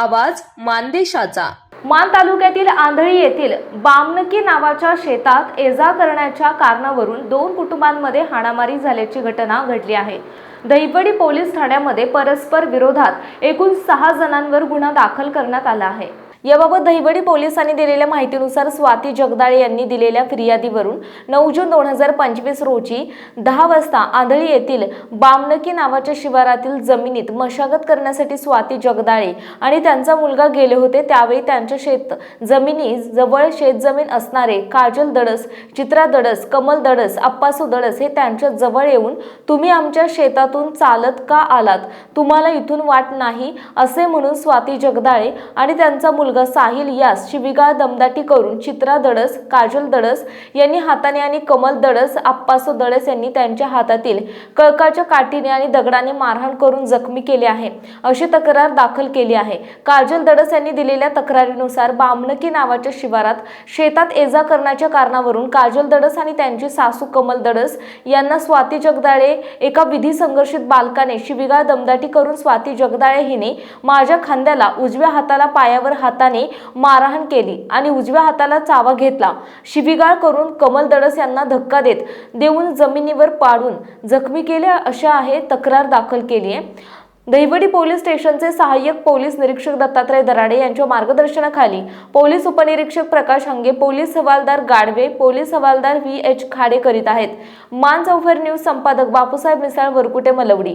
आवाज मानदेशाचा. मान तालुक्यातील आंधळी येथील बामनकी नावाच्या शेतात एजा करण्याच्या कारणावरून दोन कुटुंबांमध्ये हाणामारी झाल्याची घटना घडली आहे. दहिवडी पोलीस ठाण्यामध्ये परस्पर विरोधात एकूण सहा जणांवर गुन्हा दाखल करण्यात आला आहे. याबाबत दहिवडी पोलिसांनी दिलेल्या माहितीनुसार स्वाती जगदाळे यांनी दिलेल्या फिर्यादीवरून नऊ जून दोन हजार पंचवीस रोजी दहा वाजता आंधळी येथील बामनकी नावाच्या शिवारातील जमिनीत मशागत करण्यासाठी स्वाती जगदाळे आणि त्यांचा मुलगा गेले होते. त्यावेळी त्यांच्या शेत जमिनी जवळ शेतजमीन असणारे काजल दडस चित्रा दडस कमल दडस अप्पासू दडस हे त्यांच्या जवळ येऊन तुम्ही आमच्या शेतातून चालत का आलात? तुम्हाला इथून वाट नाही असे म्हणून स्वाती जगदाळे आणि त्यांचा मुलगा साहिल यास शिविगाळ दमदाटी करून चित्रा दडस काजल दडस यांनी हाताने आणि कमल दडस आप्पासो दडस यांनी त्यांच्या हातातील कळकाच्या काठीने आणि दगडाने मारहाण करून जखमी केले आहे. अशी तक्रार दाखल केली आहे. काजल दडस यांनी दिलेल्या तक्रारीनुसार बामणकी नावाच्या शिवारात शेतात एजा करण्याच्या कारणावरून काजल दडस आणि त्यांची सासू कमल दडस यांना स्वाती जगदाळे एका विधी संघर्षित बालकाने शिविगाळ दमदाटी करून स्वाती जगदाळे हिने माझ्या खांद्याला उजव्या हाताला पायावर हात हाताने मारहाण केली आणि उजव्या हाताला चावा घेतला. शिवीगाळ करून कमल दडस यांना धक्का देत देऊन जमिनीवर पाडून जखमी केले अशा आहे तक्रार दाखल केली आहे दहिवडी पोलीस स्टेशनचे सहाय्यक पोलीस निरीक्षक दत्तात्रय दराडे यांच्या मार्गदर्शनाखाली पोलीस उपनिरीक्षक प्रकाश हंगे पोलीस हवालदार गाडवे पोलीस हवालदार व्ही एच खाडे करीत आहेत. मान चौफेर न्यूज संपादक बापूसाहेब मिसाळ वरकुटे मलवडी.